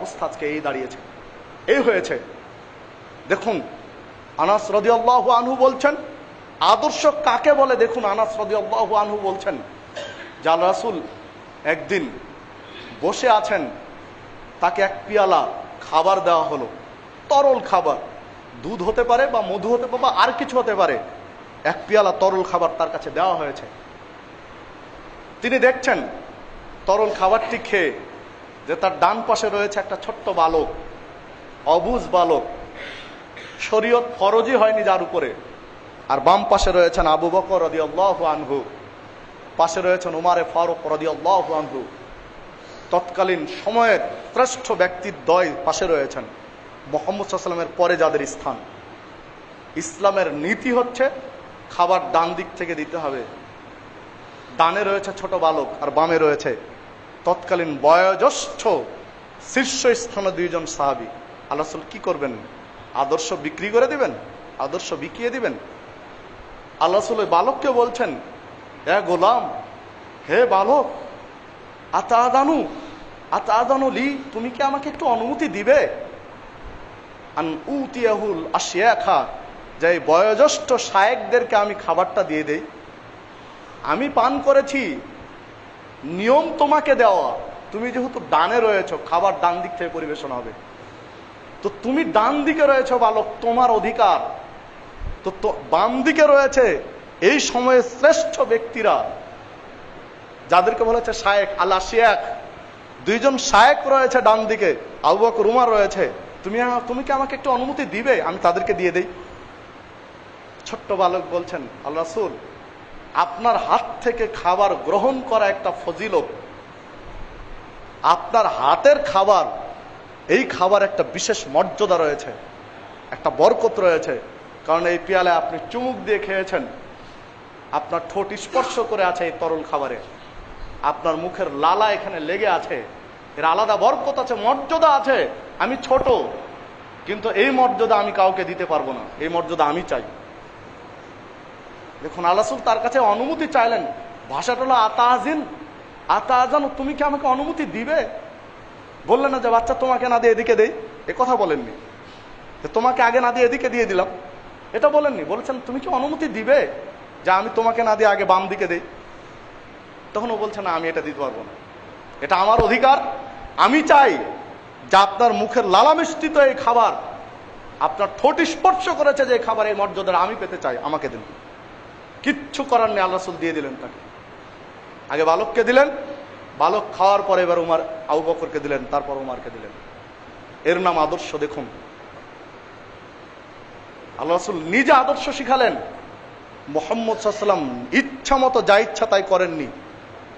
অবস্থা আজকে এই দাঁড়িয়েছে। এই হয়েছে। দেখুন, আনাস রদি আল্লাহ আনহু বলছেন, আদর্শ কাকে বলে? দেখুন, আনাস রদি আল্লাহ আনহু বলছেন জাল রাসুল একদিন বসে আছেন, তাকে এক পিয়ালা খাবার দেওয়া হলো। তরল খাবার। দুধ হতে পারে বা মধু হতে পারে বা আর কিছু হতে পারে, এক পিয়ালা তরল খাবার তার কাছে দেওয়া হয়েছে। তিনি দেখছেন, তরল খাবারটি খেয়ে যে তার ডান পাশে রয়েছে একটা ছোট্ট বালক, অবুজ বালক। শরীয়ত ফরজি হয়নি যার উপরে। আর বাম পাশে রয়েছেন আবু বকর আনহু, পাশে রয়েছেন উমারে ফারুক আনহু। তৎকালীন সময়ের শ্রেষ্ঠ ব্যক্তির দয় পাশে রয়েছেন মোহাম্মদ সাল্লামের পরে যাদের স্থান। ইসলামের নীতি হচ্ছে খাবার ডান দিক থেকে দিতে হবে। ডানে রয়েছে ছোট বালক আর বামে রয়েছে তৎকালীন বয়োজ্যেষ্ঠ শীর্ষ স্থানে দুইজন সাহাবি। আল্লাহ কি করবেন? আদর্শ বিক্রি করে দিবেন? আদর্শ বিকিয়ে দিবেন? আল্লাহ ওই বালককে বলছেন, এ গোলাম, হে বালক, আতাদানু আতাদানু লি, তুমি কি আমাকে একটু অনুমতি দিবে? আন উতিয়াহুল আশিয়াখা, যে এই বয়োজ্যেষ্ঠ শায়েকদেরকে আমি খাবারটা দিয়ে দেই। আমি পান করেছি নিয়ম তোমাকে দেওয়া। তুমি যেহেতু ডানে রয়েছ, খাবার ডান দিক থেকে পরিবেশন হবে। তো তুমি ডান দিকে রয়েছ, বালক, তোমার অধিকার। তো বাম দিকে রয়েছে এই সময়ে শ্রেষ্ঠ ব্যক্তিরা। যাদেরকে বলেছে শায়েক আল্লাহ শিয়াক দুইজন শায়েক রয়েছে ডান দিকে, আবু বকর, উমার রয়েছে। তুমি তুমি কি আমাকে একটু অনুমতি দিবে? আমি তাদেরকে দিয়ে দেই। ছোট্ট বালক বলছেন আল্লাহ আপনার হাত থেকে খাবার গ্রহণ করা একটা ফজিলত। আপনার হাতের খাবার, এই খাবার একটা বিশেষ মর্যাদা রয়েছে, একটা বরকত রয়েছে। কারণ এই পেয়ালে আপনি চুমুক দিয়ে খেয়েছেন। আপনার ঠোঁট স্পর্শ করে আছে এই তরল খাবারে। আপনার মুখের লালা এখানে লেগে আছে। এর আলাদা বরকত আছে, মর্যাদা আছে। আমি ছোট, কিন্তু এই মর্যাদা আমি কাউকে দিতে পারব না। এই মর্যাদা আমি চাই। দেখুন আল্লাসুল তার কাছে অনুমতি চাইলেন। ভাষাটা হলো আতাজিন। আতাজান, তুমি কি আমাকে অনুমতি দিবে? বললেন না যে, বাচ্চা, তোমাকে না দিয়ে এদিকে দেই। এ কথা বলেননি। যে, তোমাকে আগে না দিয়ে এদিকে দিয়ে দিলাম। এটা বলেননি। বলেছেন, তুমি কি অনুমতি দিবে যে, আমি তোমাকে না দিয়ে আগে বাম দিকে দেই? তখন ও বলছে, না, আমি এটা দিতে পারব না। এটা আমার অধিকার। আমি চাই যে, আপনার মুখের লালা মিষ্টিত এই খাবার আপনার ঠোঁট স্পর্শ করেছে যে খাবার এই মর্যাদার আমি পেতে চাই। আমাকে দিন। কিচ্ছু করার নেই, আল্লাহ রাসূল দিয়ে দিলেন তাকে। আগে বালককে দিলেন, বালক খাওয়ার পরে এবার উমার, আবু বকরকে দিলেন, তারপর উমারকে দিলেন। এর নাম আদর্শ দেখুন। আল্লাহ রাসূল নিজে আদর্শ শিখালেন। মোহাম্মদ সাল্লাম ইচ্ছা মতো যা ইচ্ছা তাই করেননি।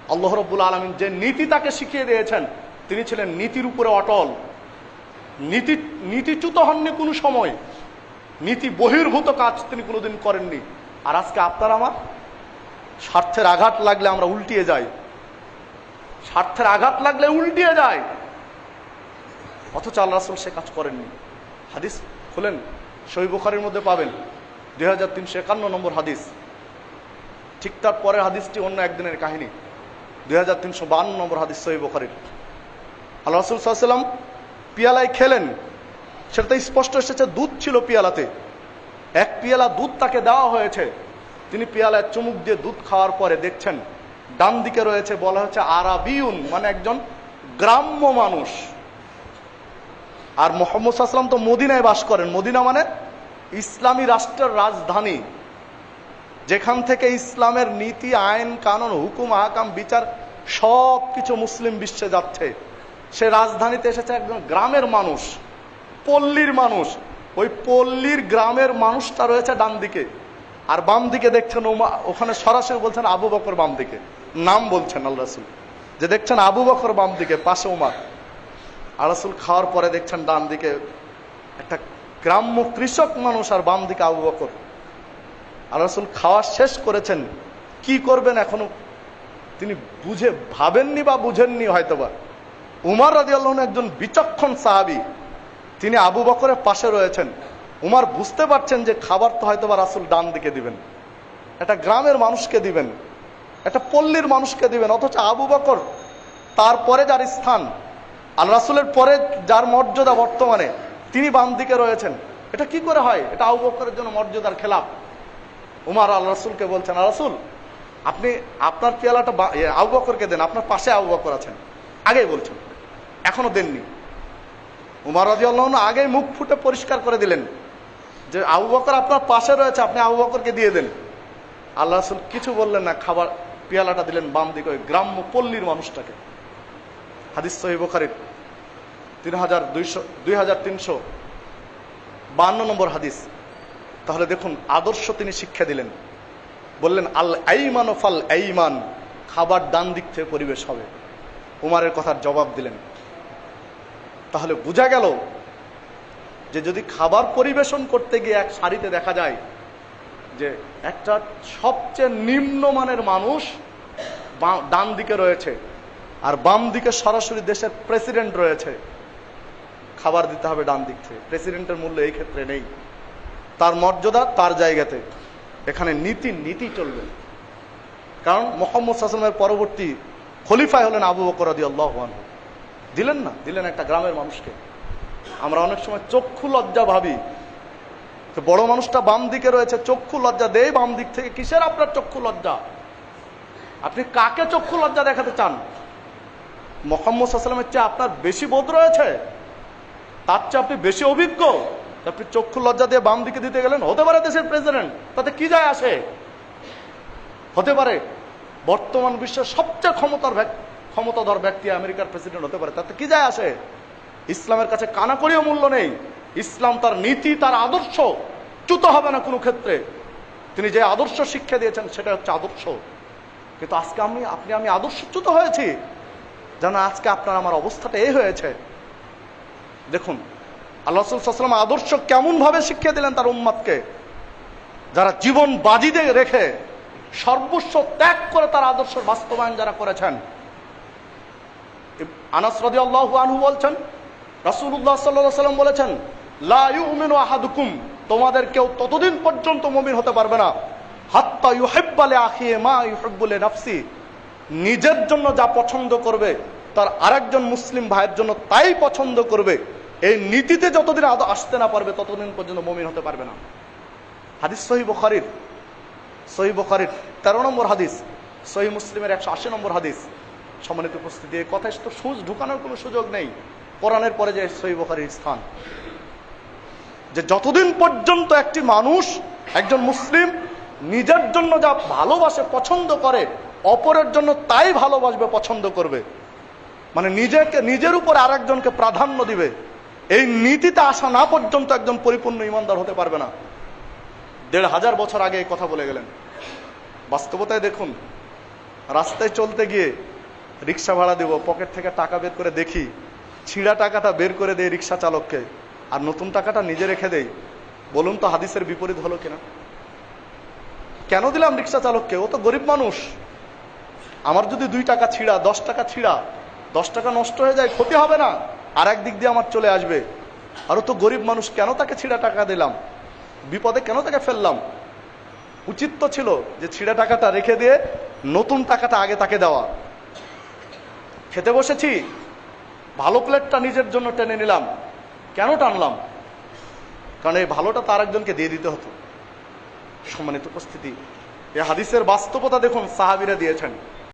আল্লাহ রব্বুল আলমিন যে নীতি তাকে শিখিয়ে দিয়েছেন, তিনি ছিলেন নীতির উপরে অটল। নীতি, নীতিচ্যুত হননি কোনো সময়। নীতি বহির্ভূত কাজ তিনি কোনোদিন করেননি। আর আজকে আপনার আমার স্বার্থের আঘাত লাগলে আমরা উল্টিয়ে যাই। স্বার্থের আঘাত লাগলে উল্টিয়ে যায় অথচ আল্লাহ রাসূল সে কাজ করেননি। হাদিস খুলেন, সহি বুখারির মধ্যে পাবেন। দুই হাজার তিনশো একান্ন নম্বর হাদিস। ঠিক তার পরের হাদিসটি অন্য একদিনের কাহিনী। দুই হাজার তিনশো বান্ন নম্বর হাদিস, সহি বুখারির। আল্লাহ রাসূল সাল্লাম পিয়ালায় খেলেন। সেটা স্পষ্ট এসেছে, দুধ ছিল পিয়ালাতে। এক পিয়ালা দুধ তাকে দেওয়া হয়েছে। তিনি পিয়ালায় চুমুক দিয়ে দুধ খাওয়ার পরে দেখছেন, ডান দিকে রয়েছে বলা হচ্ছে আরাবিউন মানে একজন গ্রাম্য মানুষ। আর মোহাম্মদ সাল্লাম তো মদিনায় বাস করেন। মদিনা মানে ইসলামী রাষ্ট্রের রাজধানী। যেখান থেকে ইসলামের নীতি, আইন, কানুন, হুকুম, আহকাম, বিচার সব কিছু মুসলিম বিশ্বে যাচ্ছে। সে রাজধানীতে এসেছে একজন গ্রামের মানুষ, পল্লীর মানুষ। ওই পল্লীর গ্রামের মানুষটা রয়েছে ডান দিকে। আর বাম দিকে দেখছেন ওখানে সরাসরি বলছেন আবু বকর বাম দিকে। নাম বলছেন আল্লাহ রাসূল। যে দেখছেন আবু বকর বাম দিকে, পাশে উমার আর রাসূল খাওয়ার পরে দেখছেন ডান দিকে একটা গ্রাম্য কৃষক মানুষ আর বাম দিকে আবু বকর। আর রাসূল খাওয়া শেষ করেছেন। কি করবেন এখনও? তিনি বুঝে ভাবেননি বা বুঝেননি হয়তোবা। উমার রাজি আল্লাহন একজন বিচক্ষণ সাহাবি। তিনি আবু বকরের পাশে রয়েছেন। উমার বুঝতে পারছেন যে খাবার তো হয়তো বা রাসুল ডান দিকে দিবেন। একটা গ্রামের মানুষকে দিবেন। একটা পল্লীর মানুষকে দিবেন। অথচ আবু বকর তারপরে যার স্থান আল রাসুলের পরে যার মর্যাদা বর্তমানে, তিনি বাম দিকে রয়েছেন। এটা কি করে হয়? এটা আবু বকরের জন্য মর্যাদার খেলাফ উমার আল রাসুলকে বলছেন আল রাসুল, আপনি আপনার পেয়ালাটা আবু বকরকে দেন। আপনার পাশে আবু বকর আছেন। আগেই বলছেন। এখনও দেননি। উমার রাজি আল্লাহ আগেই মুখ ফুটে পরিষ্কার করে দিলেন যে আবু বকর আপনার পাশে রয়েছে, আপনি আবু বকরকে দিয়ে দেন। আল্লাহ রাসুল কিছু বললেন না, খাবার পেয়ালাটা দিলেন বাম দিকে ওই গ্রাম্য পল্লীর মানুষটাকে। হাদিস সহি বখারির তিন হাজার দুইশো, দুই হাজার তিনশো বান্ন নম্বর হাদিস। তাহলে দেখুন, আদর্শ তিনি শিক্ষা দিলেন। বললেন, আল আইমান ও ফাল আইমান, খাবার ডান দিক থেকে পরিবেশ হবে। উমারের কথার জবাব দিলেন। তাহলে বোঝা গেল যে যদি খাবার পরিবেশন করতে গিয়ে এক শাড়িতে দেখা যায় যে একটা সবচেয়ে নিম্নমানের মানুষ ডান দিকে রয়েছে আর বাম দিকে সরাসরি দেশের প্রেসিডেন্ট রয়েছে, খাবার দিতে হবে ডান দিক থেকে। প্রেসিডেন্টের মূল্য এই ক্ষেত্রে নেই। তার মর্যাদা তার জায়গাতে। এখানে নীতি নীতি চলবে। কারণ মোহাম্মদ সাসলামের পরবর্তী খলিফায় হলেন আবু বকর আদি দিলেন না, দিলেন একটা গ্রামের মানুষকে। আমরা অনেক সময় চক্ষু লজ্জা ভাবি। তো বড় মানুষটা বাম দিকে রয়েছে, চক্ষু লজ্জা দেয় বাম দিক থেকে। কিসের আপনার চক্ষু লজ্জা? আপনি কাকে চক্ষু লজ্জা দেখাতে চান? মোহাম্মদ সাল্লামের চেয়ে আপনার বেশি বোধ রয়েছে? তার চেয়ে আপনি বেশি অভিজ্ঞ? আপনি চক্ষু লজ্জা দিয়ে বাম দিকে দিতে গেলেন? হতে পারে দেশের প্রেসিডেন্ট তাতে কি যায় আসে? হতে পারে। বর্তমান বিশ্বের সবচেয়ে ক্ষমতার ক্ষমতাধর ব্যক্তি আমেরিকার প্রেসিডেন্ট হতে পারে, তাতে কি যায় আসে? ইসলামের কাছে কানাকড়িও মূল্য নেই। ইসলাম তার নীতি, তার আদর্শ, চ্যুত হবে না কোনো ক্ষেত্রে। তিনি যে আদর্শ শিক্ষা দিয়েছেন, সেটা হচ্ছে আদর্শ। কিন্তু আজকে আমি, আপনি, আমি আদর্শচ্যুত হয়েছি? যেন আজকে আপনার, আমার অবস্থাটা এই হয়েছে। দেখুন, আল্লাহ সাল্লাম আদর্শ কেমন ভাবে শিক্ষা দিলেন তার উম্মাদকে? যারা জীবন বাজি দিয়ে রেখে সর্বস্ব ত্যাগ করে তার আদর্শ বাস্তবায়ন যারা করেছেন আনাস রাদি আল্লাহ আনহু বলছেন, রাসূলুল্লাহ সাল্লাল্লাহু সাল্লাম বলেছেন, লা ইউমিনু আহাদুকুম তোমাদের কেউ ততদিন পর্যন্ত মুমিন হতে পারবে না। হাত্তা ইউহিব্বা লি আখিহি মা ইউহিব্বু লি নাফসি নিজের জন্য যা পছন্দ করবে, তার আরেকজন মুসলিম ভাইয়ের জন্য তাই পছন্দ করবে। এই নীতিতে যতদিন আদৌ আসতে না পারবে, ততদিন পর্যন্ত মমিন হতে পারবে না। হাদিস সহি বুখারীর সহি বুখারীর তেরো নম্বর হাদিস, সহি মুসলিমের একশো আশি নম্বর হাদিস। সম্মানিত উপস্থিতি এই কথায় তো সুজ ঢুকানোর কোনো সুযোগ নেই। কোরআনের পরে যে বুখারীর স্থান, যে যতদিন পর্যন্ত একটি মানুষ, একজন মুসলিম, নিজের জন্য যা ভালোবাসে, পছন্দ করে, অপরের জন্য তাই ভালোবাসবে, পছন্দ করবে মানে নিজেকে, নিজের উপর আরেকজনকে প্রাধান্য দিবে, এই নীতিতে আসা না পর্যন্ত একজন পরিপূর্ণ ইমানদার হতে পারবে না। দেড় হাজার বছর আগে এই কথা বলে গেলেন। বাস্তবতায় দেখুন, রাস্তায় চলতে গিয়ে রিক্সা ভাড়া দেব, পকেট থেকে টাকা বের করে দেখি, ছিঁড়া টাকাটা বের করে দেয় রিক্সা চালককে। আর নতুন টাকাটা নিজে রেখে দেই। বলুন তো হাদিসের বিপরীত হলো কিনা? কেন দিলাম রিক্সা চালককে? ও তো গরিব মানুষ। আমার যদি দুই টাকা ছিঁড়া, দশ টাকা ছিঁড়া, দশ টাকা নষ্ট হয়ে যায়, ক্ষতি হবে না। আর এক দিক দিয়ে আমার চলে আসবে। আর ও তো গরিব মানুষ, কেন তাকে ছিঁড়া টাকা দিলাম? বিপদে কেন তাকে ফেললাম? উচিত তো ছিল যে ছিঁড়া টাকাটা রেখে দিয়ে নতুন টাকাটা আগে তাকে দেওয়া। খেতে বসেছি। ভালো প্লেটটা নিজের জন্য টেনে নিলাম। কেন টানলাম? কারণ এই ভালোটা তার একজনকে দিয়ে দিতে হতো। সম্মানিত উপস্থিতি, এ হাদিসের বাস্তবতা দেখুন সাহাবিরা দিয়েছেন।